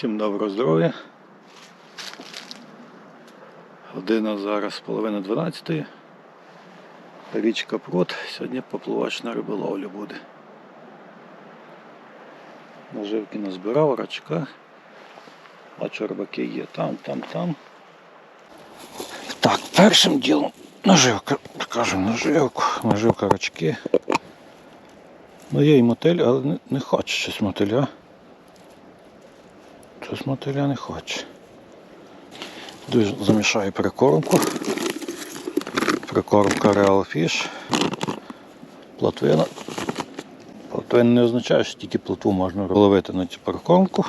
Всім доброго здоров'я. Година зараз половина 12. Річка Прут. Сьогодні поплавочна риболовля буде. Наживки назбирав, рачка. А чорбаки є там, там, там. Так, першим ділом наживка, покажемо наживку, наживка рачки. Ну є і мотиль, але не, не хоче щось мотиля. Щось мотиля не хоче. Дуже замішаю прикормку. Прикормка Real Fish. Плотвина. Плотвина не означає, що тільки плотву можна ловити на цю прикормку.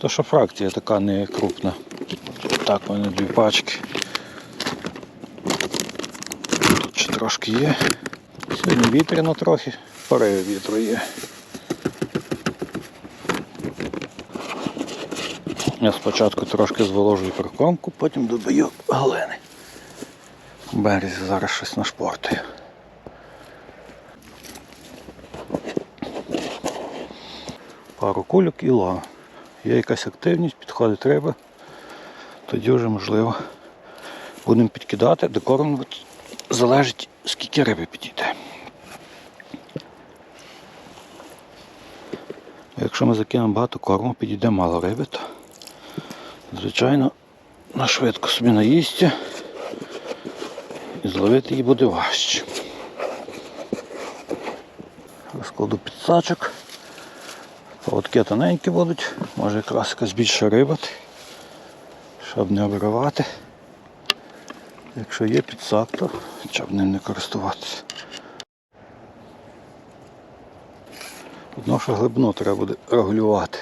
То що фракція така не крупна. Так, в мене дві пачки. Тут ще трошки є. Сьогодні вітряно трохи, пориви вітру є. Я спочатку трошки зволожую прикормку, потім додаю галини. Березі зараз щось нашпортую. Пару кульок і лава. Є якась активність, підходить риба, тоді вже можливо будемо підкидати, де корм залежить скільки риби підійде. Якщо ми закинемо багато корму, підійде мало риби, то звичайно на швидко собі наїсться і зловити її буде важче. Розкладу підсачок. Поводки тоненькі будуть, може якраз якась більша риба, щоб не обривати. Якщо є підсак, то щоб ним не користуватися. Одно, що глибину треба буде регулювати.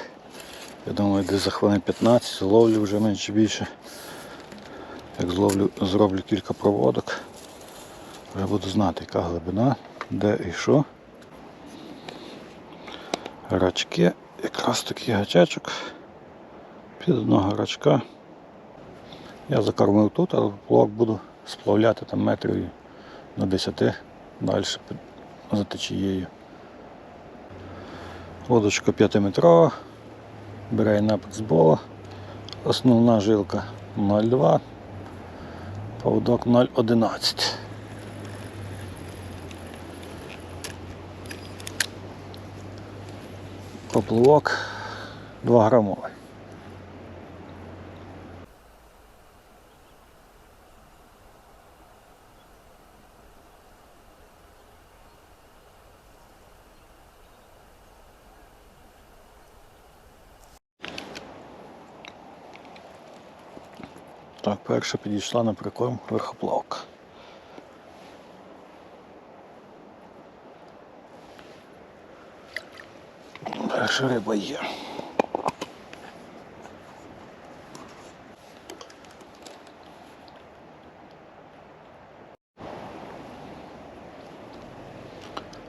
Я думаю, десь за хвилин 15 зловлю вже менше більше. Як зловлю, зроблю кілька проводок, вже буду знати, яка глибина, де і що. Рачки, якраз такий гачечок під одного рачка. Я закормив тут, але плок буду сплавляти там метрів на 10 далі за течією. Водочка 5-метрова, бере напад з бола. Основна жилка 0,2, поводок 0,11. Поплавок 2 грамовий. Так, перша підійшла на прикорм верхоплавка. Перша риба є.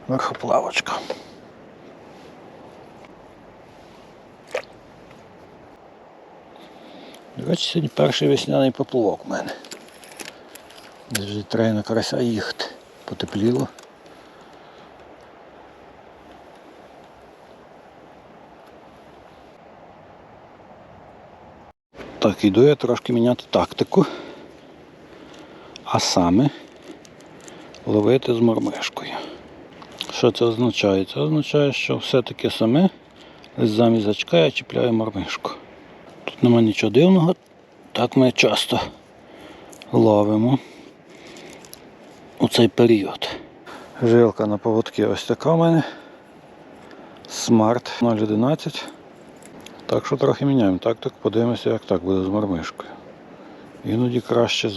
Верхоплавочка. Речі, сьогодні перший весняний поплавок у мене. Вже треба на карася їхати. Потепліло. Так, іду я трошки міняти тактику. А саме ловити з мормишкою. Що це означає? Це означає, що все таке саме, замість гачка я чіпляю мормишку. Нема нічого дивного, так ми часто ловимо у цей період. Жилка на поводки ось така в мене. Смарт 011. Так що трохи міняємо тактику, подивимося, як так буде з мормишкою. Іноді краще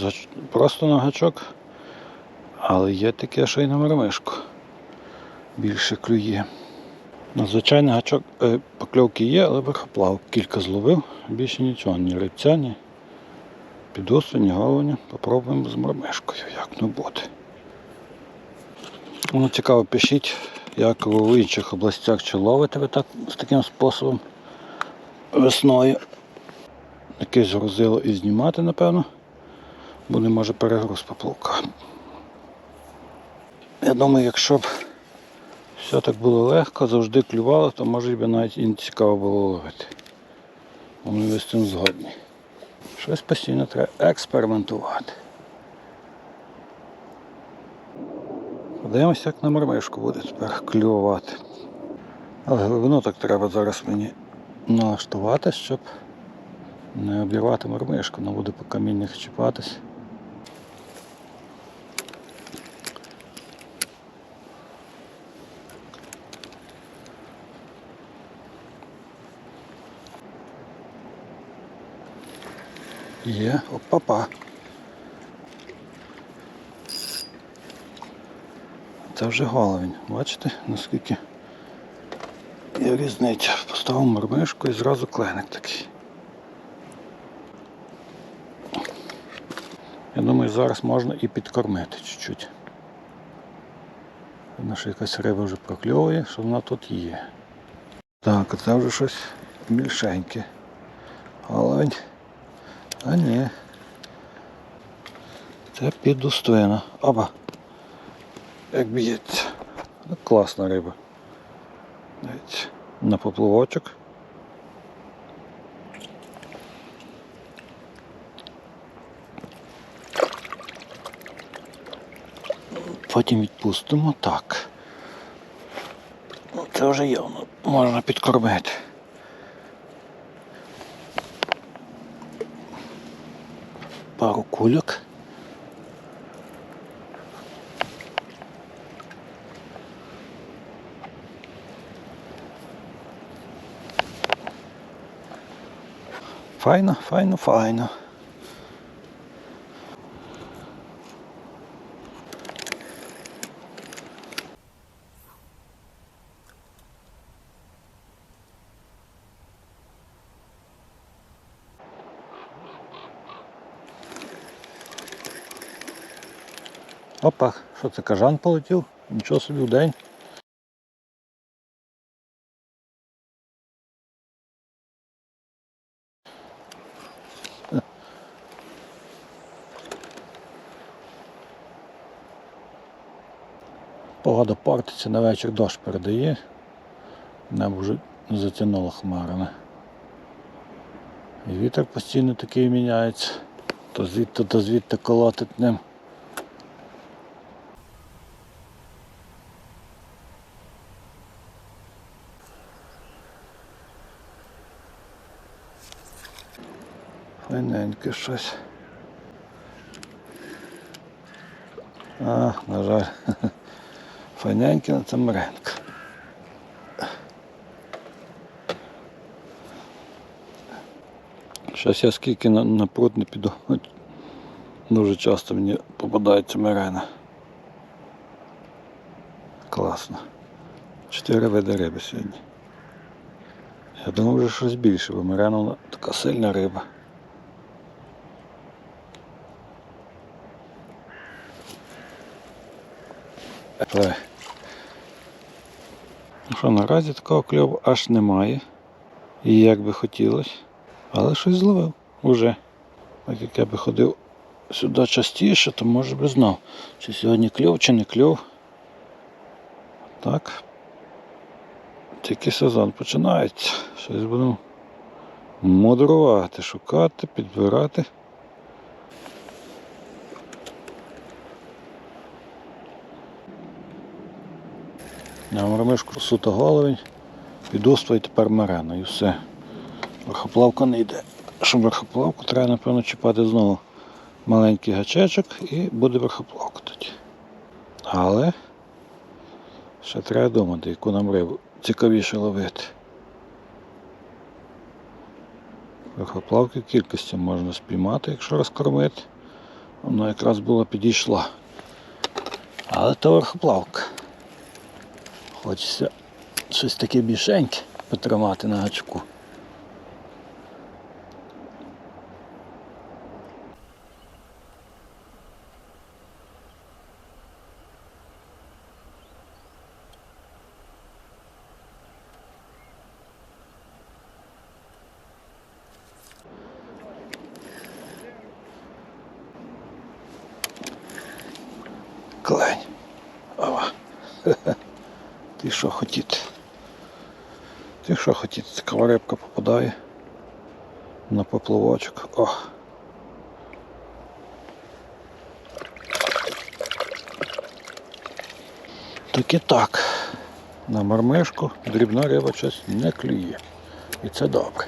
просто на гачок, але є таке, що й на мормишку. Більше клює. На звичайний гачок е, покльовки є, але верхоплав кілька зловив, більше нічого, ні рибця, ні підосу, ні головня. Попробуємо з мормишкою, як не буде. Ну, цікаво, пишіть, як ви в інших областях чи ловите ви так з таким способом весною. Якесь грузило і знімати, напевно. Буде може перегруз поплавка. Я думаю, якщо б все так було легко, завжди клювало, то може би навіть і не цікаво було ловити. Вони з цим згодні. Щось постійно треба експериментувати. Подивимося, як на мармишку буде тепер клювати. Але глибину так треба зараз мені налаштувати, щоб не обірвати мармишку, вона буде по каміннях чіпатись. Є, опа-па. Це вже головень. Бачите, наскільки є різниця. Поставив мармишку і зразу кленик такий. Я думаю, зараз можна і підкормити чуть-чуть. Видно, що якась риба вже прокльовує, що вона тут є. Так, це вже щось більшеньке. Головень. А ні. Це підустойно. Опа. Як б'ється. Ну, Класна риба. Дивіться. На поплавочок. Потім відпустимо так. Ну, Це вже явно можна підкормити. Пару кульок. Файно, файно, файно. Опа, що це кажан полетів? Нічого собі в день. Погода портиться, на вечір дощ передає. Небо вже затягнуло хмарами. І вітер постійно такий міняється. То звідти, то звідти колотить ним. Файненьке щось. А, на жаль. Файненьке на це меренка. Щось я скільки на, на пруд не піду. Дуже часто мені попадається мерена. Класно. Чотири види риби сьогодні. Я думав, вже щось більше, бо мерена така сильна риба. Але що, наразі такого кльову аж немає. І як би хотілося. Але щось зловив уже. Так як я би ходив сюди частіше, то може би знав, чи сьогодні кльов, чи не кльов. Так. Тільки сезон починається. Щось будемо мудрувати, шукати, підбирати. На мормишку суто головень, підуство і тепер мерена і все. Верхоплавка не йде. Щоб верхоплавку треба, напевно, чіпати знову маленький гачечок і буде верхоплавка тоді. Але ще треба думати, яку нам рибу цікавіше ловити. Верхоплавки кількості можна спіймати, якщо розкормити. Воно якраз було підійшла. Але то верхоплавка. Хочеться щось таке більшеньке потримати на гачку. Клень. Що хотіти? Ти що хотіти? Така рибка попадає. на поплавочок. О. Так і так. На мармишку дрібна риба щось не клює. І це добре.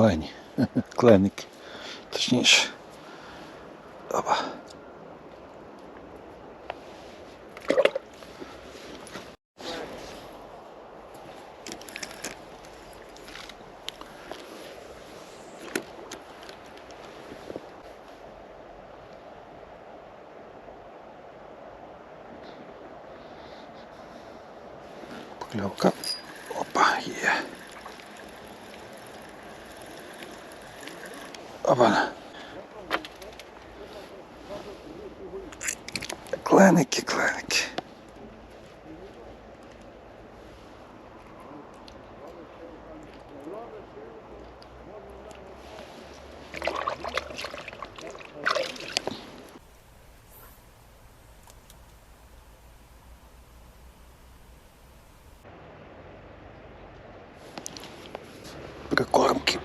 Клені. Кленики. Точніше. Опа. Покльовка. Опа. Кленики, кленики. Прикормки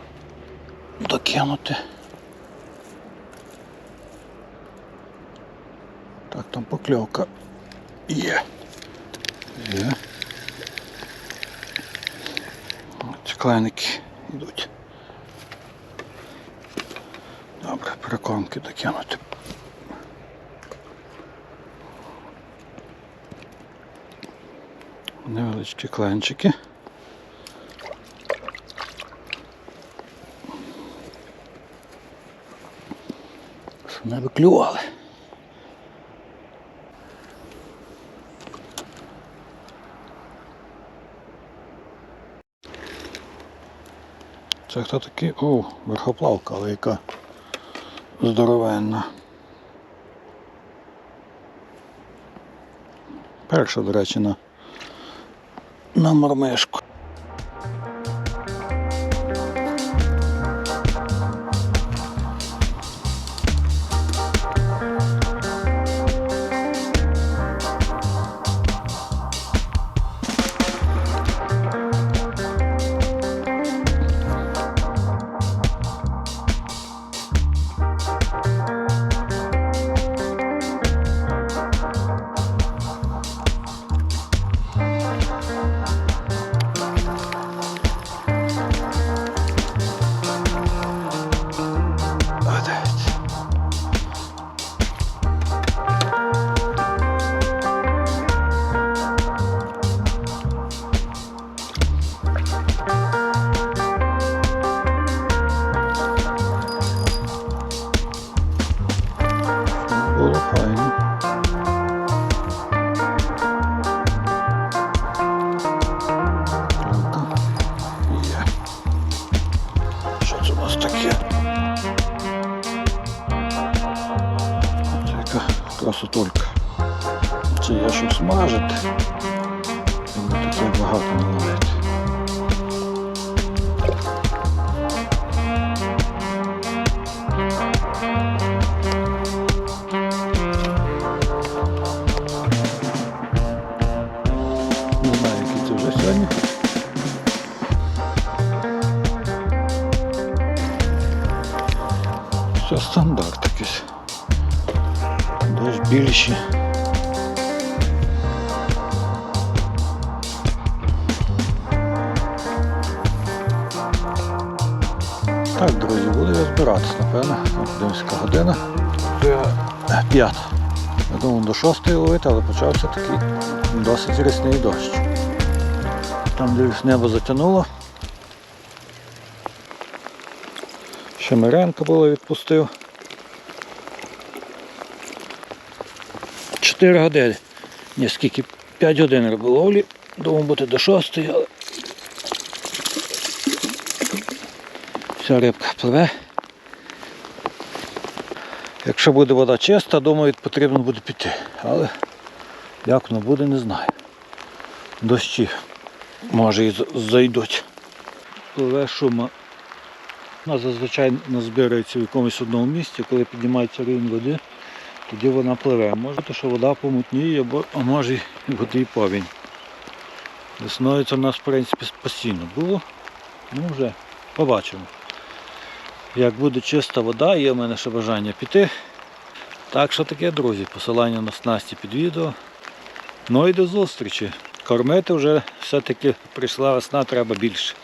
докинути. Покльовка є. Є. Ці кленики йдуть. Добре, прикормки докинути. Невеличкі кленчики. Щоб не виклювали. Це хто такий? О, верхоплавка, але яка здоровенна. Перша, до речі, на, на мормишку. Це яка красотулька. Це я щоб смажити. Таке багато сьогодні. Все стандарт якийсь. Дощ більші. Так, друзі, буду я збиратися, напевно. Подивимося, година. Вже П'ята. Я думав до шостої ловити, але почався такий досить рясний дощ. Там дивлюсь, небо затягнуло. Ще Миренка було відпустив. 4 години. Ні, скільки 5 годин риболовлі. Думав бути до 6, але вся рибка пливе. Якщо буде вода чиста, думаю, потрібно буде піти. Але як воно буде, не знаю. Дощі може і зайдуть. Пливе шума Вона зазвичай назбирається в якомусь одному місці, коли піднімається рівень води, тоді вона пливе. Може бути, що вода помутніє, або, а може води і повінь. Весною це в нас в принципі постійно було. Ну вже побачимо. Як буде чиста вода, є в мене ще бажання піти. Так що таке, друзі, посилання на снасті під відео. Ну і до зустрічі. Кормити вже все-таки прийшла весна, треба більше.